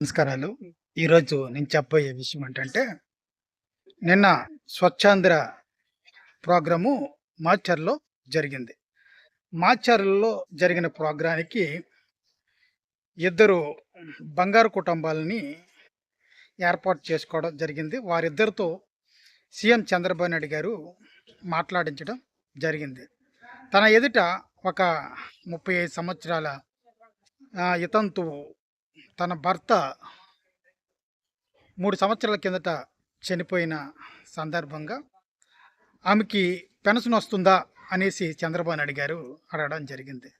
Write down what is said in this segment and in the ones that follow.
నమస్కారాలు. ఈరోజు నేను చెప్పబోయే విషయం ఏంటంటే నిన్న స్వచ్ఛాంధ్ర ప్రోగ్రాము మాచర్లో జరిగింది. మాచర్లో జరిగిన ప్రోగ్రానికి ఇద్దరు బంగారు కుటుంబాలని ఏర్పాటు చేసుకోవడం జరిగింది. వారిద్దరితో సీఎం చంద్రబాబు నాయుడు గారు మాట్లాడించడం జరిగింది. తన ఎదుట ఒక ముప్పై ఐదు సంవత్సరాల ఇతంతు తన భర్త మూడు సంవత్సరాల కిందట చనిపోయిన సందర్భంగా ఆమెకి పెన్షన్ వస్తుందా అనేసి చంద్రబాబు అడిగారు అడగడం జరిగింది.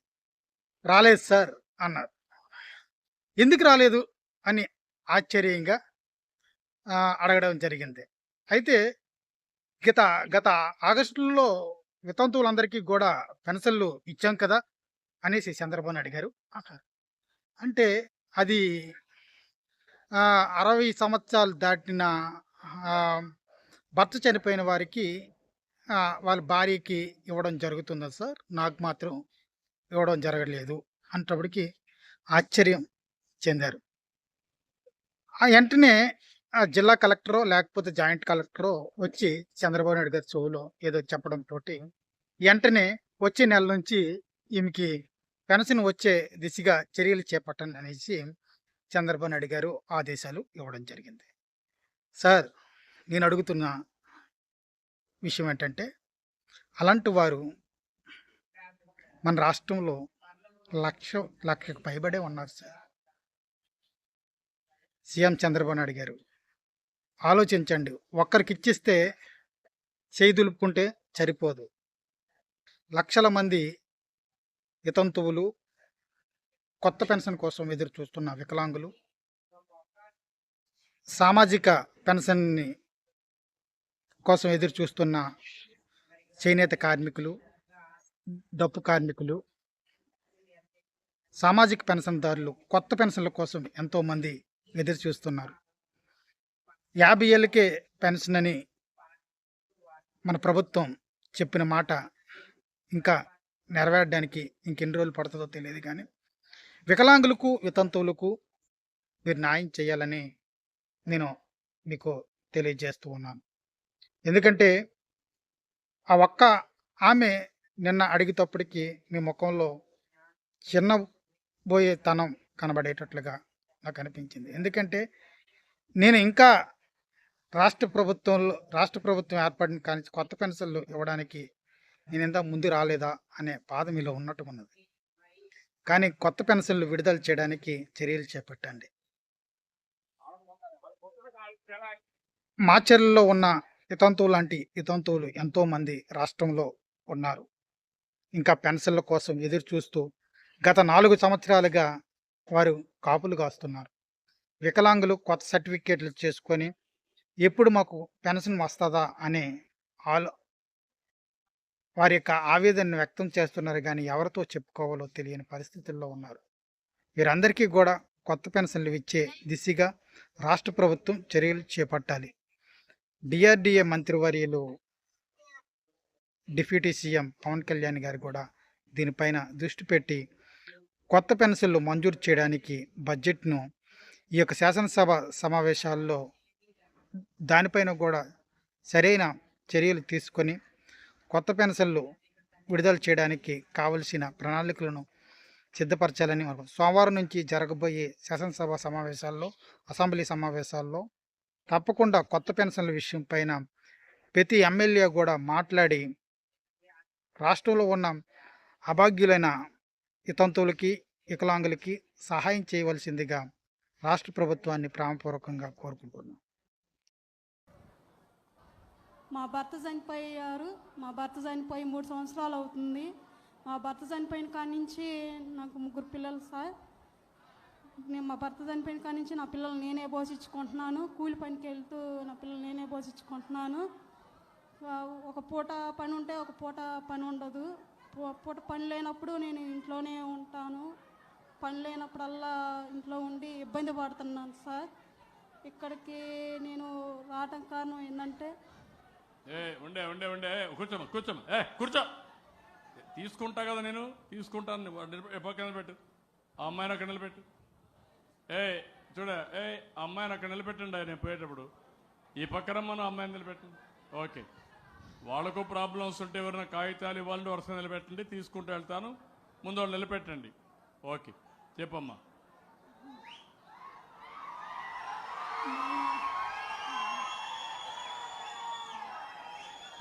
రాలేదు సార్ అన్నారు. ఎందుకు రాలేదు అని ఆశ్చర్యంగా అడగడం జరిగింది. అయితే గత గత ఆగస్టులో వితంతువులందరికీ కూడా పెన్షన్లు ఇచ్చాం కదా అనేసి చంద్రబాబు అడిగారు అంటే అది అరవై సంవత్సరాలు దాటిన భర్త చనిపోయిన వారికి వాళ్ళ భార్యకి ఇవ్వడం జరుగుతుందా సార్? నాకు మాత్రం ఇవ్వడం జరగలేదు అంటప్పటికి ఆశ్చర్యం చెందారు. ఆ వెంటనే ఆ జిల్లా కలెక్టరో లేకపోతే జాయింట్ కలెక్టరో వచ్చి చంద్రబాబు నాయుడు గారి చెవులో ఏదో చెప్పడంతో వెంటనే వచ్చే నెల నుంచి ఈమెకి పెన్షన్ వచ్చే దిశగా చర్యలు చేపట్టండి అనేసి చంద్రబాబు నాయుడు గారు ఆదేశాలు ఇవ్వడం జరిగింది. సార్ నేను అడుగుతున్న విషయం ఏంటంటే అలాంటి వారు మన రాష్ట్రంలో లక్ష లక్షకు పైబడే ఉన్నారు సార్. సీఎం చంద్రబాబు నాయుడు గారు ఆలోచించండి. ఒక్కరికి ఇచ్చిస్తే చేయి దులుపుకుంటే సరిపోదు. లక్షల మంది వితంతువులు కొత్త పెన్షన్ కోసం ఎదురు చూస్తున్న వికలాంగులు సామాజిక పెన్షన్ని కోసం ఎదురు చూస్తున్న చేనేత కార్మికులు డప్పు కార్మికులు సామాజిక పెన్షన్దారులు కొత్త పెన్షన్ల కోసం ఎంతోమంది ఎదురు చూస్తున్నారు. యాభై ఏళ్ళకే పెన్షన్ అని మన ప్రభుత్వం చెప్పిన మాట ఇంకా నెరవేరడానికి ఇంకెన్ని రోజులు పడుతుందో తెలియదు కానీ వికలాంగులకు వితంతువులకు మీరు న్యాయం చేయాలని నేను మీకు తెలియజేస్తూ ఉన్నాను. ఎందుకంటే ఆ ఒక్క ఆమె నిన్న అడిగేటప్పటికి మీ ముఖంలో చిన్న పోయే తనం కనబడేటట్లుగా నాకు అనిపించింది. ఎందుకంటే నేను ఇంకా రాష్ట్ర ప్రభుత్వంలో రాష్ట్ర ప్రభుత్వం ఏర్పడిన కానీ కొత్త పెన్షన్లు ఇవ్వడానికి నేను ఇంత ముందు రాలేదా అనే బాధ మీలో ఉన్నట్టు ఉన్నది కానీ కొత్త పెన్షన్లు విడుదల చేయడానికి చర్యలు చేపట్టండి. మాచర్లలో ఉన్న ఇతంతువు లాంటి ఇతంతువులు ఎంతోమంది రాష్ట్రంలో ఉన్నారు. ఇంకా పెన్షన్ల కోసం ఎదురు చూస్తూ గత నాలుగు సంవత్సరాలుగా వారు కాపులు కాస్తున్నారు. వికలాంగులు కొత్త సర్టిఫికేట్లు చేసుకొని ఎప్పుడు మాకు పెన్షన్ వస్తుందా అనే ఆలో వారి యొక్క ఆవేదనను వ్యక్తం చేస్తున్నారు కానీ ఎవరితో చెప్పుకోవాలో తెలియని పరిస్థితుల్లో ఉన్నారు. వీరందరికీ కూడా కొత్త పెన్షన్లు ఇచ్చే దిశగా రాష్ట్ర ప్రభుత్వం చర్యలు చేపట్టాలి. డిఆర్డిఏ మంత్రివర్యులు డిప్యూటీ సీఎం పవన్ కళ్యాణ్ గారు కూడా దీనిపైన దృష్టి పెట్టి కొత్త పెన్షన్లు మంజూరు చేయడానికి బడ్జెట్ను ఈ యొక్క శాసనసభ సమావేశాల్లో దానిపైన కూడా సరైన చర్యలు తీసుకొని కొత్త పెన్షన్లు విడుదల చేయడానికి కావలసిన ప్రణాళికలను సిద్ధపరచాలని సోమవారం నుంచి జరగబోయే శాసనసభ సమావేశాల్లో అసెంబ్లీ సమావేశాల్లో తప్పకుండా కొత్త పెన్షన్ల విషయం పైన ప్రతి ఎమ్మెల్యే కూడా మాట్లాడి రాష్ట్రంలో ఉన్న అభాగ్యులైన వితంతువులకి వికలాంగులకి సహాయం చేయవలసిందిగా రాష్ట్ర ప్రభుత్వాన్ని ప్రేమపూర్వకంగా కోరుకుంటున్నాం. మా భర్త చనిపోయారు. మా భర్త చనిపోయి మూడు సంవత్సరాలు అవుతుంది. మా భర్త చనిపోయిన కాడి నుంచి నాకు ముగ్గురు పిల్లలు సార్. నేను మా భర్త చనిపోయిన కాడి నుంచి నా పిల్లలు నేనే పోషించుకుంటున్నాను. కూలి పనికి వెళ్తూ నా పిల్లలు నేనే పోషించుకుంటున్నాను. ఒక పూట పని ఉంటే ఒక పూట పని ఉండదు. పూ- పూట పని లేనప్పుడు నేను ఇంట్లోనే ఉంటాను. పని లేనప్పుడల్లా ఇంట్లో ఉండి ఇబ్బంది పడుతున్నాను సార్. ఇక్కడికి నేను రావటం కారణం ఏంటంటే ఏ ఉండే ఉండే ఉండే. కూర్చోమ్మ కూర్చోమ్మ. ఏ కూర్చో. తీసుకుంటా కదా నేను తీసుకుంటాను. నువ్వు నిలబెట్టు. ఆ అమ్మాయిని అక్కడ నిలబెట్టు. ఏ చూడ ఏ అమ్మాయిని అక్కడ నిలబెట్టండి నేను పోయేటప్పుడు. ఈ పక్కన మనం అమ్మాయిని నిలబెట్టండి. ఓకే. వాళ్ళకు ప్రాబ్లమ్స్ ఉంటే ఎవరైనా కాగితాలు ఇవ్వాలంటే వరుస నిలబెట్టండి తీసుకుంటూ వెళ్తాను. ముందు వాళ్ళు నిలబెట్టండి. ఓకే. చెప్పమ్మా.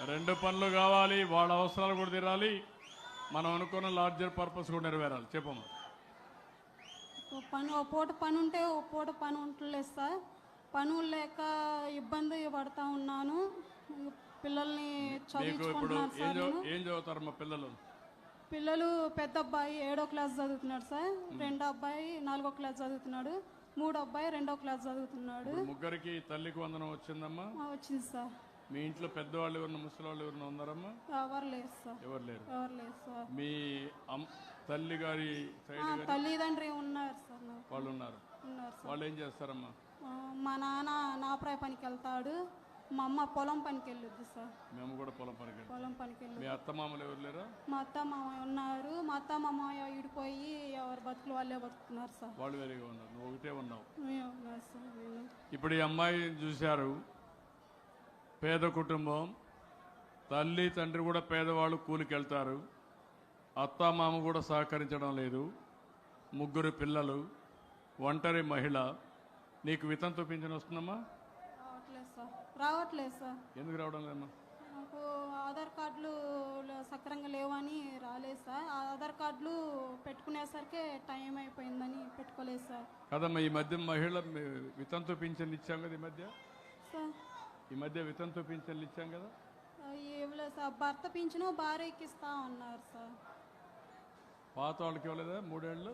రెండు పనులు కావాలి వాళ్ళ అవసరాలు కూడా తీరాలి. మనం అనుకున్న లార్జర్ పర్పస్ కూడా నెరవేరాలి. చెప్పమ్మా. పని ఓ పూట పని ఉంటే ఓ పూట పని ఉండలేదు సార్. పనులు లేక ఇబ్బంది పడతా ఉన్నాను. పిల్లల్ని చదివించుకుంటున్నాను సార్ చదువు ఏం పిల్లలు? పిల్లలు పెద్ద అబ్బాయి ఏడో క్లాస్ చదువుతున్నాడు సార్. రెండో అబ్బాయి నాలుగో క్లాస్ చదువుతున్నాడు. మూడో అబ్బాయి రెండో క్లాస్ చదువుతున్నాడు. ముగ్గురికి తల్లికి వందనం వచ్చిందమ్మా. వచ్చింది సార్. మీ ఇంట్లో పెద్దవాళ్ళు ఎవరన్నా ముసలి వాళ్ళు ఎవరన్నా ఉన్నారమ్మా? ఎవరు లేదు సార్. ఎవరు లేరు? ఎవరు లేదు సార్. మీ అమ్ తల్లి గారి ఆ, సైడ్ గారి తల్లిదండ్రి ఉన్నారు సార్ నాకు. వాళ్ళు ఉన్నారు. ఉన్నారు సార్. వాళ్ళు ఏం చేస్తారమ్మా? ఆ, మా నాన్న నాపరాయ పనికి వెళ్తాడు. మా అమ్మ పొలం పనికి వెళ్ళొద్దు సార్. మేము కూడా పొలం పనికి వెళ్తాం. పొలం పనికి వెళ్ళి మీ అత్త మామలు ఎవరు లేరా? మా అత్త మామయ్య ఉన్నారు. మా అత్త మామయ్య ఇడిపోయి ఎవరి బతుకులు వాళ్ళే బతుకుతున్నారు సార్. వాళ్ళు వేరేగా ఉన్నారు. నువ్వు ఒకటే ఉన్నావు. మేము ఉన్నారు సార్ మేము. ఇప్పుడు ఈ అమ్మాయి చూశారు. పేద కుటుంబం తల్లి తండ్రి కూడా పేదవాళ్ళు కూలికి వెళ్తారు అత్త మామ కూడా సహకరించడం లేదు. ముగ్గురు పిల్లలు ఒంటరి మహిళ. నీకు వితంతు పింఛన్ వస్తుందమ్మా? రావట్లేదు సార్. ఎందుకు రావడం లేదమ్మా? నాకు ఆధార్ కార్డులు సక్రంగా లేవని రాలేదు సార్. ఆధార్ కార్డులు పెట్టుకునేసరికి టైం అయిపోయిందని పెట్టుకోలేదు సార్. కదమ్మా ఈ మధ్య మహిళ వితంతు పింఛన్ ఇచ్చాం కదా ఈ మధ్య? సార్. ఈ మధ్య వితంతు పింఛన్లు ఇచ్చాం కదా? ఇవ్వలేదు సార్. భర్త పింఛను భార్యకి ఇస్తా ఉన్నారు సార్. పాత వాళ్ళకి ఇవ్వలేదా మూడేళ్ళు?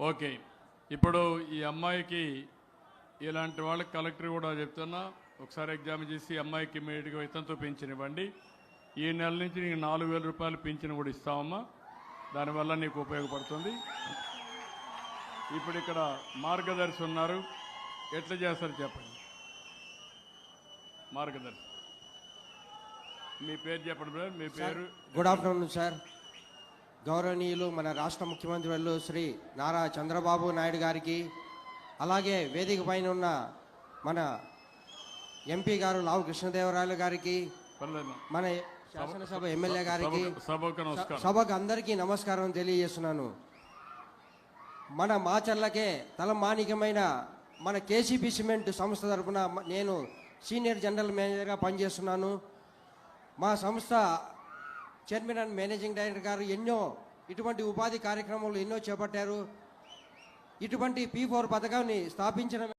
ఓకే. ఇప్పుడు ఈ అమ్మాయికి ఇలాంటి వాళ్ళకి కలెక్టర్ కూడా చెప్తున్నా ఒకసారి ఎగ్జామ్ చేసి అమ్మాయికి ఇమీడియట్గా వితంతో పింఛన్ ఇవ్వండి. ఈ నెల నుంచి నీకు నాలుగు వేల రూపాయలు పింఛన్ కూడా ఇస్తామమ్మా దానివల్ల నీకు ఉపయోగపడుతుంది. ఇప్పుడు ఇక్కడ మార్గదర్శి ఉన్నారు. ఎట్లా చేస్తారు చెప్పండి. మార్గదర్శి. మీ పేరు చెప్పండి బ్రదర్. మీ పేరు గుడ్ ఆఫ్టర్నూన్ సార్ గౌరవనీయులు మన రాష్ట్ర ముఖ్యమంత్రి వాళ్ళు శ్రీ నారా చంద్రబాబు నాయుడు గారికి అలాగే వేదిక పైన ఉన్న మన ఎంపీ గారు లావు కృష్ణదేవరాయలు గారికి మన శాసనసభ ఎమ్మెల్యే గారికి సభకు- అందరికీ నమస్కారం తెలియజేస్తున్నాను. మన మాచర్లకే తలమానికమైన మన కేసీపీ సిమెంట్ సంస్థ తరపున మ- నేను సీనియర్ జనరల్ మేనేజర్గా పనిచేస్తున్నాను. మా సంస్థ చైర్మన్ అండ్ మేనేజింగ్ డైరెక్టర్ గారు ఎన్నో ఇటువంటి ఉపాధి కార్యక్రమాలు ఎన్నో చేపట్టారు. ఇటువంటి పీ ఫోర్ పథకాన్ని స్థాపించడం